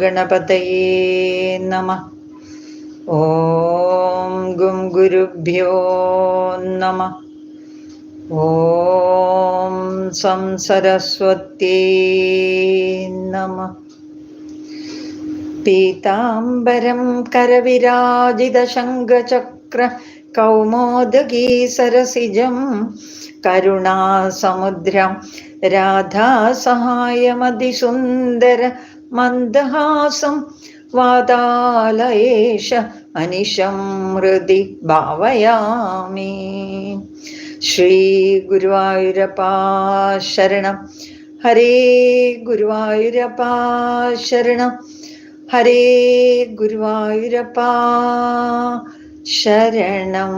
ഗണപതയേ നമ ഓം ഗും ഗുരുഭ്യോ നമ ഓം സം സരസ്വത്യേ നമ പീതാംബരം कौमोदगी കൗമോദഗീ സരസിജം കരുണാസമുദ്രം രാധാസഹായമതിസുന്ദര മന്ദഹാസം അനിശം ഹൃദി ഭാവയാമി. ശ്രീ ഗുരുവായൂരപ്പാ ഹരേ ഗുരുവായൂരപ്പാ ഹരേ ഗുരുവായൂരപ്പാ ശരണം.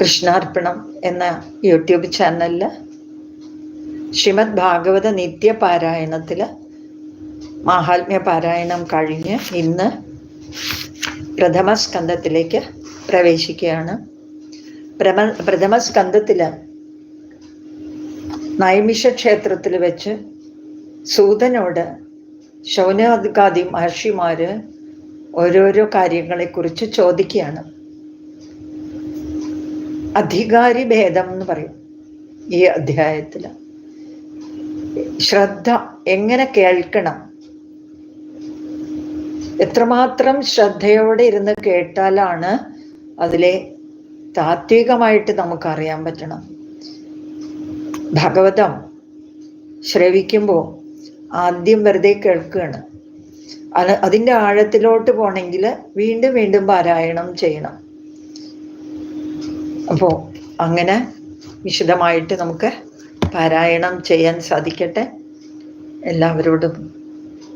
കൃഷ്ണാർപ്പണം എന്ന യൂട്യൂബ് ചാനലിൽ ശ്രീമദ് ഭാഗവത നിത്യ നിത്യപാരായണത്തിൽ മാഹാത്മ്യ പാരായണം കഴിഞ്ഞ് ഇന്ന് പ്രഥമ സ്കന്ധത്തിലേക്ക് പ്രവേശിക്കുകയാണ്. പ്രമ പ്രഥമ സ്കന്ധത്തിൽ നൈമിഷ ക്ഷേത്രത്തിൽ വെച്ച് സൂതനോട് ശൗനകാദി മഹർഷിമാർ ഓരോരോ കാര്യങ്ങളെക്കുറിച്ച് ചോദിക്കുകയാണ്. അധികാരി ഭേദം എന്ന് പറയും ഈ അധ്യായത്തിൽ ശ്രദ്ധ എങ്ങനെ കേൾക്കണം? എത്രമാത്രം ശ്രദ്ധയോടെ ഇരുന്ന് കേട്ടാലാണ് അതിലെ താത്വികമായിട്ട് നമുക്കറിയാൻ പറ്റണം. ഭഗവതം ശ്രവിക്കുമ്പോൾ ആദ്യം വെറുതെ കേൾക്കുകയാണ് അത് അതിന്റെ ആഴത്തിലോട്ട് പോകണമെങ്കിൽ വീണ്ടും വീണ്ടും പാരായണം ചെയ്യണം. അപ്പോൾ അങ്ങനെ വിശദമായിട്ട് നമുക്ക് പാരായണം ചെയ്യാൻ സാധിക്കട്ടെ. എല്ലാവരോടും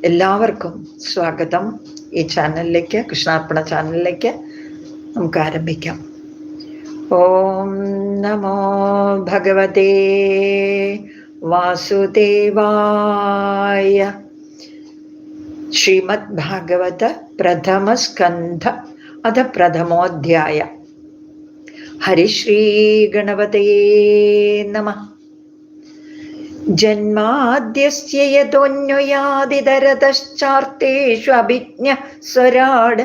എല്ലാവർക്കും സ്വാഗതം. ഈ ചാനലിലേക്ക് കൃഷ്ണാർപ്പണ ചാനലിലേക്ക് നമുക്ക് ആരംഭിക്കാം. ഓം നമോ ഭഗവതേ വാസുദേവായ. ശ്രീമദ് ഭാഗവത പ്രഥമ സ്കന്ധ അത പ്രഥമോധ്യായ. ഹരിശ്രീ ഗണപതേ നമ. ജന്മാദ്യസ്യ യതോന്വയാദിതരതശ്ചാർത്തേഷു അഭിജ്ഞ സ്വരാട്.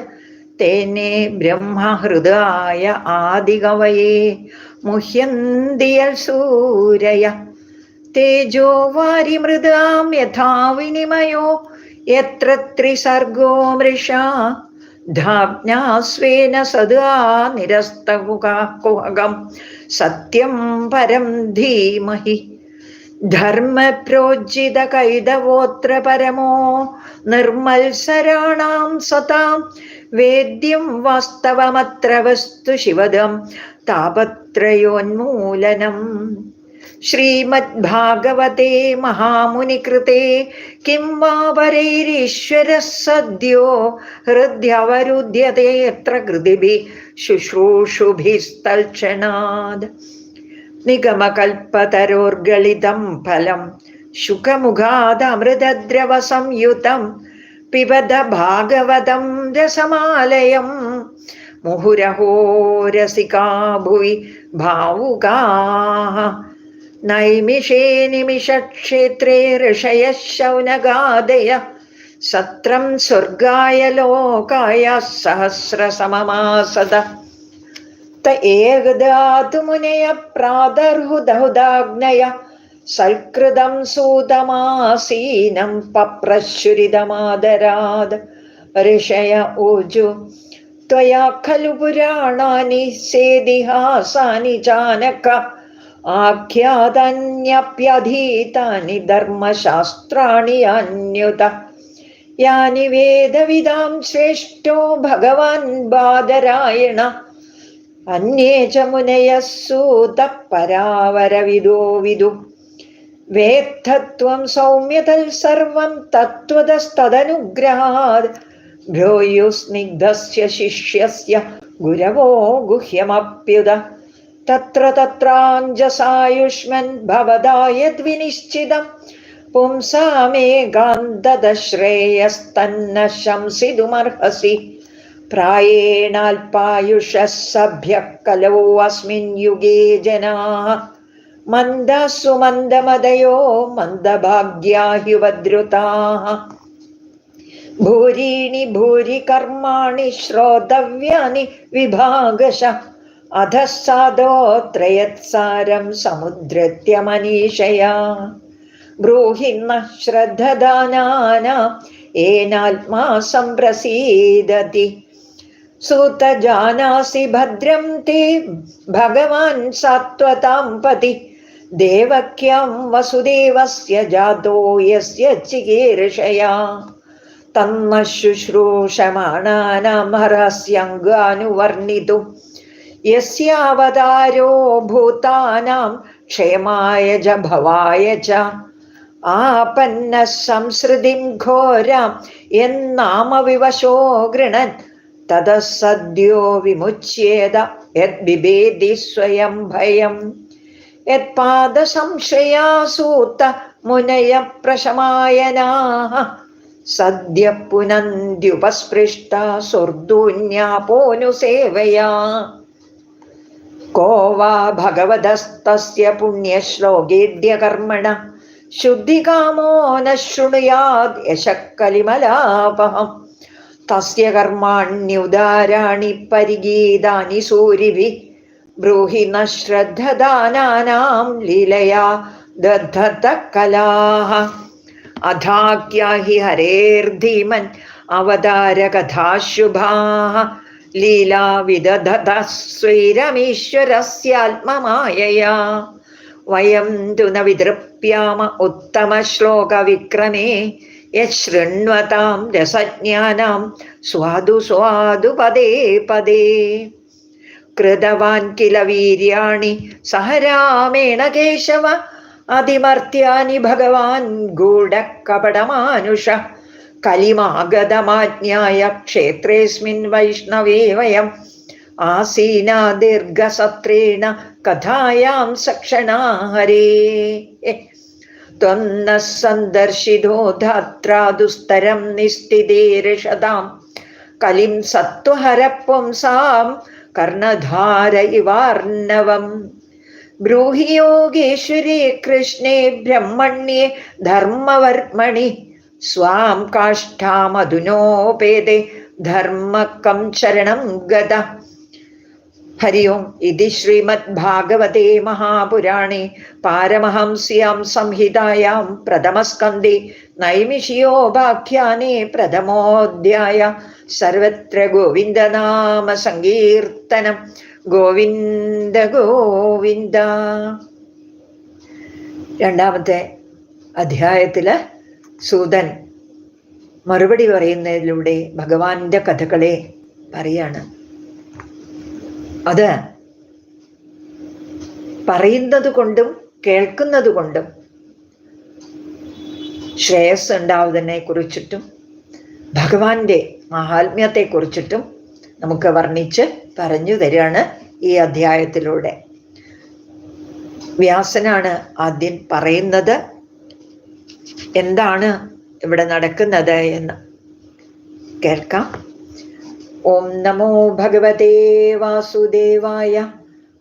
തേനെ ബ്രഹ്മഹൃദായ ആദികവയേ മുഹ്യന്തിയൽ സൂരയ. തേജോ വാരിമൃതാം യഥാ വിനിമയോ യത്ര ത്രിസർഗോ മൃഷ. ധാജ്ഞാസ്വേന സദാ നിരസ്തകുകം സത്യം പരം ധീമഹി. ധർമ്മപ്രോജ്ജിത കൈതവോത്ര പരമോ നിർമത്സരാണാം സതാം വേദ്യം വാസ്തവമത്ര വസ്തു ശിവദം താപത്രയോന്മൂലനം. ശ്രീമദ്ഭാഗവതേ മഹാമുനികൃതേ കിം വാ പരൈരീശ്വര സദ്യോ ഹൃദ്യവരുദ്ധ്യത്തെ എത്ര കൃതിഭി? ശുശ്രൂഷുഭിസ്തൽക്ഷണാത്. നിഗമകൽപ്പതരോർഗളിതം ഫലം. ശുഖമുഖാദമൃതദ്രവ സംയുതം പിബത ഭാഗവതം രസമാലയം. മുഹുരഹോ രസികാ ഭുവി ഭാവുകാः നൈമിഷേ നിമിഷക്ഷേത്രേ ഋഷയ ശൗനഗാദയ സത്രം സ്വർഗായ ലോകായ സഹസ്രസമമാസത. त एकदातु मुनय प्रादर्हुदहुदाग्नय सल्कृतं सूतमासीनं पप्रश्रुरिदमादराद ऋषय ऊजु त्वया खलु पुराणानि सेदिहासानि चानक आख्यातान्यप्यधीतानि धर्मशास्त्राणि अन्युत यानि वेदविदां श्रेष्ठो भगवान् बादरायण അന്യേ ച മുനയസൂതപരാവരവിദോ വിദു. വേദ്ധത്വം സൗമ്യതൽ സർവം തത്വതസ്തദനുഗ്രഹാത് ഭ്രോയുസ്നിഗ്ധസ്യ ശിഷ്യസ്യ ഗുരവോ ഗുഹ്യമപ്യുത. തത്ര തത്രാഞ്ജസായുഷ്മൻ ഭവതായദ്വിനിശ്ചിതം. പുംസാമേകാന്തത ശംസിതുമർഹസി പ്രായേണാൽപായുഷः സഭ്യः കലോ युगे യുഗേ ജനാः. मन्दमदयो മന്ദമദയോ മന്ദഭാഗ്യാ भूरीणि ഭൂരീണി ഭൂരി കർമാണി ശ്രോതവ്യാനി വിഭാഗശ. അധസാദോത്രയത്സാരം मनीषया മനീഷയാ ബ്രൂഹിന്ന ശ്രദ്ധദാനാന. ഏനാത്മാ സംപ്രസീദതി സൂത ജാനാസി ഭദ്രം തേ. ഭഗവാൻ സാത്വതാം പതി. ദേവക്യാം വസുദേവസ്യ ജാതോ യസ്യ ചികീർഷയാ. തന്ന ശുശ്രൂഷമാണാനാം यस्यावतारो യസ്യാവതാരോ ഭൂതാനാം ക്ഷേമായ ച ഭവായ ച. ആപന്ന സംസൃതിം ഘോരാം. എന്നാമവിവശോ ഗൃണൻ തതസദ്യോ വിമുച്യേത യദ്ബിഭേദി സ്വയം ഭയം യത്പാദസംശയാസൂത്ത മുനയ പ്രശമായനാः സദ്യ പുനന്ത്യുപസ്പൃഷ്ട സ്വർദൂന്യാപോനുസേവയാ को वा भगवतस्तस्य पुण्यश्लोकेद्य कर्मण शुद्धिकामो न शृणुयाद् यशः कलिमलापहम् തസ്യകർമാണ്യുദാരാണി പരിഗീതാനി സൂരിവി. ബ്രൂഹി നശ്രദ്ധദാനാനാം ലീലയാ ദദ്ധത കലാഹ അഥാഖ്യാഹി ഹരേർധീമൻ അവതാരകഥാശുഭാഹ ലീലാവിദധതസ്വൈരമീശ്വരസ്യാത്മമായയാ വയം തു ന വിതൃപ്യാമ ഉത്തമശ്ലോകവിക്രമേ യശൃണ്വതാം രസജ്ഞാനാം സ്വാദു സ്വാദു പദേ പദേ. കൃതവാൻ കില വീര്യാണി സഹരാമേണ കേശവ അതിമർത്യാനി ഭഗവാൻ ഗൂഢക്കപടമാനുഷ. കലിമാഗതമാജ്ഞായ ക്ഷേത്രേസ്മിൻ വൈഷ്ണവേ വയം. ആസീന ദീർഘസത്രേണ കഥായാം സക്ഷണാഹരേ. ത്വന്ന സന്ദർശിതോ ധാത്രാ ദുസ്തരം നിസ്ഥിതേരിഷതാം കലിം സത്വഹരപുംസാം കർണധാര ഇവാർണവം. ബ്രൂഹി യോഗേശ്വരേ കൃഷ്ണേ ബ്രഹ്മണ്യേ ധർമ്മവർമ്മണി. സ്വാം കാഷ്ഠാമധുനോപേതെ ധർമ്മകം ശരണം ഗത ഹരി ഓം ഇതി ശ്രീമദ് ഭാഗവതേ മഹാപുരാണേ പാരമഹംസ്യാം സംഹിതായാം പ്രഥമസ്കന്ധേ നൈമിഷിയോപാഖ്യാനേ പ്രഥമോധ്യായ സർവത്ര ഗോവിന്ദനാമ സങ്കീർത്തനം ഗോവിന്ദ ഗോവിന്ദ രണ്ടാമത്തെ അധ്യായത്തിൽ സൂതൻ മറുപടി പറയുന്നതിലൂടെ ഭഗവാന്റെ കഥകളെ പറയാണ്. അത്. പറയുന്നത് കൊണ്ടും കേൾക്കുന്നത് കൊണ്ടും ശ്രേയസ് ഉണ്ടാവുന്നതിനെ കുറിച്ചിട്ടും ഭഗവാന്റെ മഹാത്മ്യത്തെ കുറിച്ചിട്ടും നമുക്ക് വർണിച്ച് പറഞ്ഞു തരികയാണ് ഈ അധ്യായത്തിലൂടെ. വ്യാസനാണ് ആദ്യം പറയുന്നത് എന്താണ് ഇവിടെ നടക്കുന്നത് എന്ന്. കേൾക്കാം. ഓം നമോ ഭഗവതേ വാസുദേവായ.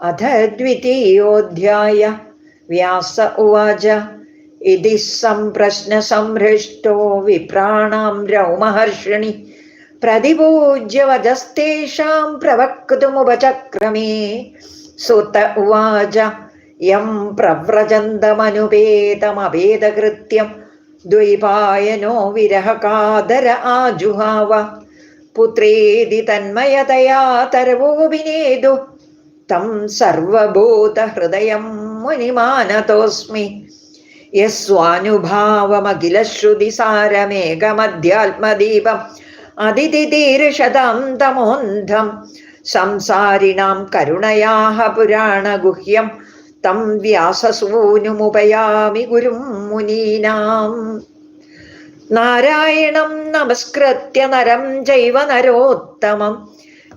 അധ ദ്വിതീയോധ്യായ. വ്യാസ ഉവാച. ഇതി സംപ്രശ്ന സംഹൃഷ്ടോ വിപ്രാണാം രൗമഹർഷിണി. പ്രതിപൂജ്യ വജസ്തേഷാം പ്രവക്തുമുപചക്രമേ. സുത ഉവാച. യം പ്രവ്രജന്തമനുപേതമഭേദകൃത്യം. ദ്വൈപായനോ വിരഹകാതര ആജുഹാവ. പുത്രേതി തന്മയതയാ തരവോപിനേതു തം സർവഭൂതഹൃദയം മുനിമാനതോസ്മി. യസ്വാനുഭാവമഖിലശ്രുതിസാരമേകമധ്യാത്മദീപം അതിഥിതീർഷതാം തമോന്ധം സംസാരിണാം കരുണയാഹ പുരാണഗുഹ്യം. തം വ്യാസസൂനുമുപയാമി ഗുരും മുനീനാം. നാരായണം നമസ്കൃത്യ നരം ജൈവ നരോത്തമം.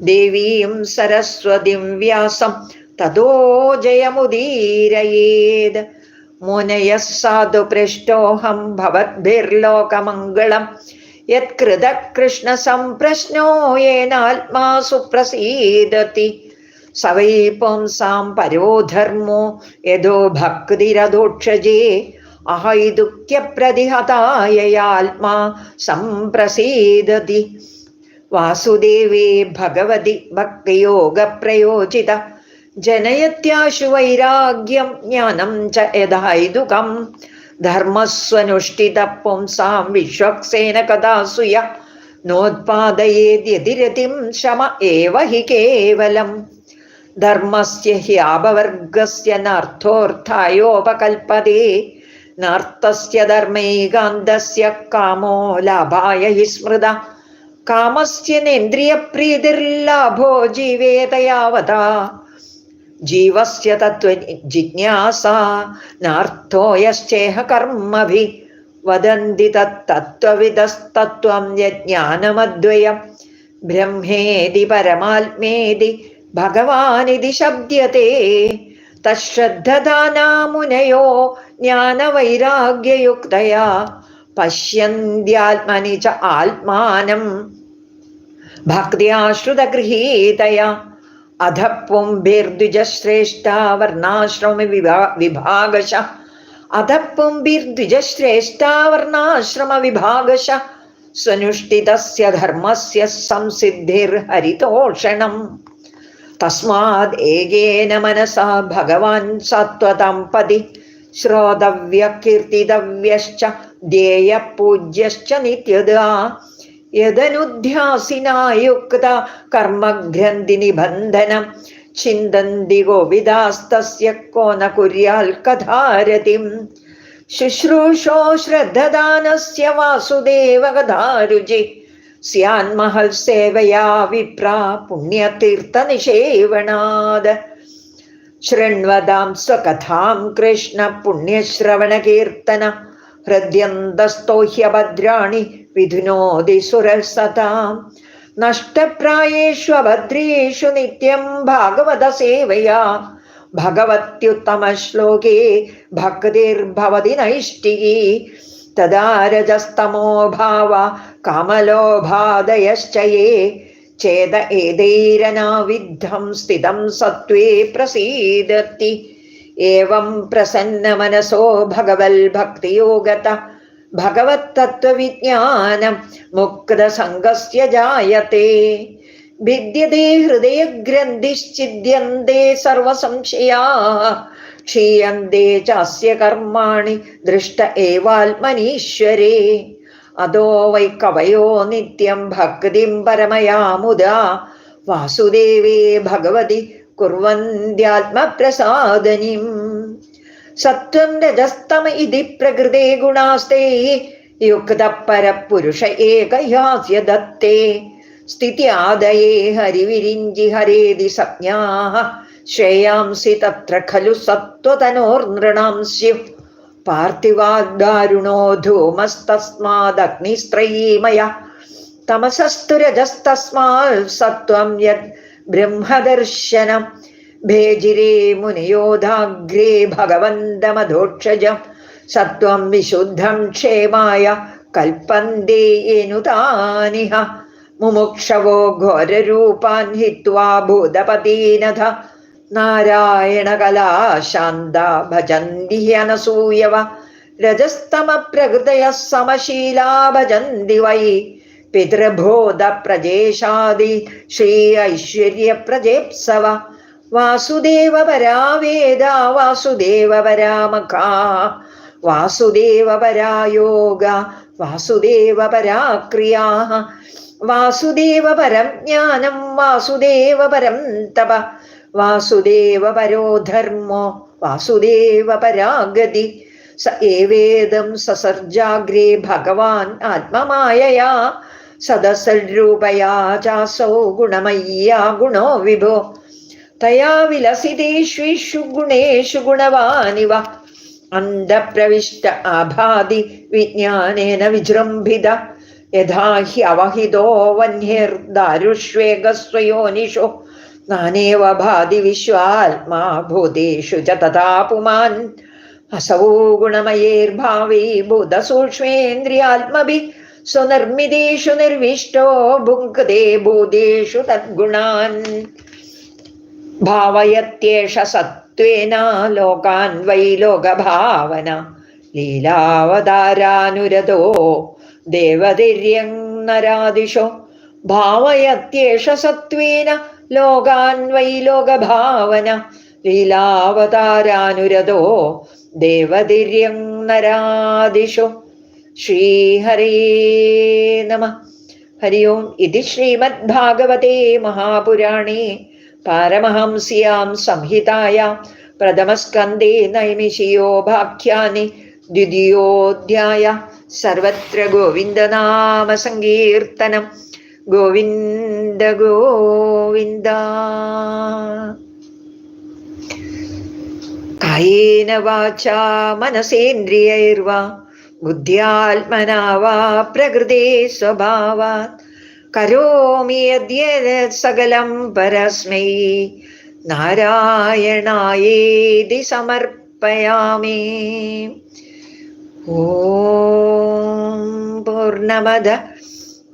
ദേവീം സരസ്വതിം വ്യാസം. തതോ ജയമുദീരയേത്. മുനയ സാധു പൃഷ്ടോഹം ഭവദ്ഭിർലോകമംഗളം യത്കൃത കൃഷ്ണ സംപ്രശ്നോ യേനാത്മാ സുപ്രസീദതി. സവൈ പുംസാം പരോധർമ്മോ യഥോ ഭക്തിരദോക്ഷജേ അഹൈദുഃഖ്യപ്രതിഹതായയാത്മാ സംപ്രസീദതി വാസുദേവേ ഭഗവതി ഭക്തിയോഗപ്രയോജിത. ജനയത്യാശു വൈരാഗ്യം ജ്ഞാനം ച യഥായുകം ധർമ്മസ്വനുഷ്ഠിത പുംസാം വിശ്വക്സേന കഥാസുയ. നോത്പാദയേദ്യതിരതിം ശമ ഏവ ഹി കേവലം. ധർമ്മസ്യ ഹ്യാപവർഗസ്യ നാർത്ഥോർത്ഥായോപകൽപ്പതേ. നാർത്ഥസ്യ ധർമ്മൈകാന്തസ്യ കാമോ ലാഭായ ഹി സ്മൃത കാമസ്യ നേന്ദ്രിയപ്രീതിർലാഭോ ജീവേതയാവതാ ജീവസ്യ തത്വ ജിജ്ഞാസ നാർത്ഥോയശ്ചേഹ കർമ്മഭി വദന്തി തത്വവിദസ്തത്വം യജ്ഞാനമദ്വയം ബ്രഹ്മേതി പരമാത്മേതി ഭഗവാനിതി ശബ്ദത്തെ ज्ञानवैराग्ययुक्तया पश्यन्त्यात्मनि च आत्मानं भक्त्याश्रुतगृहीतया अध पुंभिर्द्विजश्रेष्ठा वर्णाश्रम विभा, विभागश। अध पुंभिर्द्विजश्रेष्ठा वर्णाश्रम विभागश। सनुष्ठितस्य धर्मस्य संसिद्धिर्हरितोषणम्। तस्माद् एकेन मनसा भगवान् सत्त्वतं पदि പതി ധ്യേയപൂജ്യശ്ച നിത്യതാ. യദനുധ്യാസിനായുക്ത കർമ്മഗ്രന്ഥി നിബന്ധനം ചിന്തന്തി ഗോവിദാസ്തസ്യ കോന കുര്യാൽ കഥാരതിം ശുശ്രൂഷോ ശ്രദ്ധദാനസ്യ വാസുദേവകഥാരുചി സ്യാന്മഹൽ സേവയാ വിപ്ര പുണ്യതീർത്ഥനിഷേവണാത് ശൃണ്വതാം സ്വകഥാം കൃഷ്ണ പുണ്യശ്രവണകീർത്തന. ഹൃദ്യന്തസ്തോഹ്യഭദ്രാണി വിധുനോതി സുരസതാം നഷ്ടപ്രായേഷു അഭദ്രേഷു നിത്യം ഭാഗവത സേവയാ. ഭഗവത്യുത്തമശ്ലോകേ ഭക്തിർഭവതി നൈഷ്ഠികീ. തദാ രജസ്തമോ ഭാവ കാമലോഭാദയശ്ച യേ चेद एदैरनाविद्धं स्थितं सत्त्वे प्रसीदति। एवं प्रसन्नमनसो भगवल्भक्तियोगतः भगवत्तत्त्वविज्ञानं मुक्तसङ्गस्य जायते। भिद्यते हृदयग्रन्थिश्चिद्यन्ते सर्वसंशयाः, क्षीयन्ते चास्य कर्माणि दृष्ट एवाल्मनीश्वरे। അതോ വൈ കവയോ നിത്യം ഭക്തിം പരമയാമുദ. വാസുദേവേ ഭഗവതി കുർവന്ത്യാത്മപ്രസാദനിം. സത്വം രജസ്തമ ഇതി പ്രകൃതേ ഗുണാസ്തേ. യുക്തപരപുരുഷ ഏകയാസ്യ ദത്തേ സ്ഥിത്യാദയേ ഹരിവിരിഞ്ചി ഹരേതി സജ്ഞാ ശ്രേയാംസി തത്ര ഖലു സത്വതനോർനൃണാം पार्थिवादारुणो धूमस्तस्मादग्निस्त्रयीमयः तमसस्तु रजस्तस्मात् सत्त्वं यद् ब्रह्मदर्शनं भेजिरे मुनियोधाग्रे भगवन्तमधोक्षजं सत्त्वं विशुद्धं क्षेमाय कल्पन्ते येनुतानिह मुमुक्षवो घोररूपान् हित्वा भूतपतीनथ ശാന്ത ഭജന്തി അനസൂയവ രജസ്തമ പ്രകൃതയ സമശീലാ ഭജന്തി വൈ. പിതൃഭോധ പ്രജേഷാദി ശ്രീ ഐശ്വര്യ പ്രജേപ്സവ വാസുദേവ പരാവേദ വാസുദേവ പരാമഖാ വാസുദേവ പരായോഗ വാസുദേവ പരാക്രിയാ വാസുദേവ പരം ധർമ്മോ വാസുദേവ പരാഗതി സ ഏവേദം സസർജാഗ്രേ ഭഗവാൻ ആത്മമായയാ സദസൽരൂപയാ ചാസോ ഗുണമയ്യാ ഗുണോ വിഭോ. തയാ വിലസിതേഷ്വിഷു ഗുണേഷു ഗുണവാനിവ. അന്ധപ്രവിഷ്ട ആഭാതി വിജ്ഞാനേന വിജൃംഭിത. യഥാ ഹി അവഹിതോ വന്യർദാരുഷ്വേഗസ്വയോനിഷോ നാനേവ ഭാതി വിശ്വാത്മാ ഭൂതേഷു ച തഥാ പുമാൻ അസവോ ഗുണമയേർഭാവേ ഭൂതസൂക്ഷ്മേന്ദ്രിയാത്മഭി സ്വനിർമ്മിതേഷു നിർവിഷ്ടോ ഭുങ്കതേ ഭൂതേഷു തദ്ഗുണാൻ. ഭാവയത്യേഷ സത്വേന ലോകാൻ വൈ ലോകഭാവന ലീലാവതാരാനുരതോ ദേവതിര്യങ്ങരാദിഷോ ഭാവയത്യേഷ സത്വേന ലോകാൻ വൈ ലോകഭാവന ലീലാവതാരാനുരതോ ദേവതിര്യങ്ങരാദിഷോ ശ്രീഹരേ നമ. ഹരി ഓം. ഇതി ശ്രീമദ്ഭാഗവതേ മഹാപുരാണേ. പാരമഹംസ്യാം സംഹിതായാം പ്രഥമസ്കന്ധേ നൈമിഷിയോപാഖ്യാനി ദ്വിതീയോധ്യായ. സർവത്ര ഗോവിന്ദനാമസങ്കീർത്തനം ഗോവിന്ദ ഗോവിന്ദ. കായേന വാചാ മനസേന്ദ്രിയൈർവാ ബുദ്ധ്യാത്മനാ വാ പ്രകൃതേ സ്വഭാവാത്. കരോമി യദ്യത് സകലം പരസ്മൈ നാരായണായേതി സമർപ്പയാമി. ഓം പൂർണമദ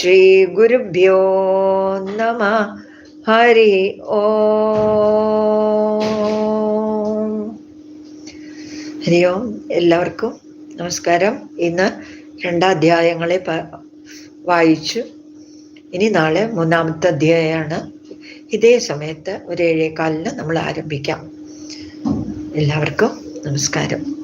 ശ്രീ ഗുരുഭ്യോ നമ. ഹരി ഓ. ഹരി ഓം. എല്ലാവർക്കും നമസ്കാരം. ഇന്ന് രണ്ടാധ്യായങ്ങളെ വായിച്ചു. ഇനി നാളെ മൂന്നാമത്തെ അധ്യായമാണ് ഇതേ സമയത്ത് ഒരു ഏഴേകാലിന് നമ്മൾ ആരംഭിക്കാം. എല്ലാവർക്കും നമസ്കാരം.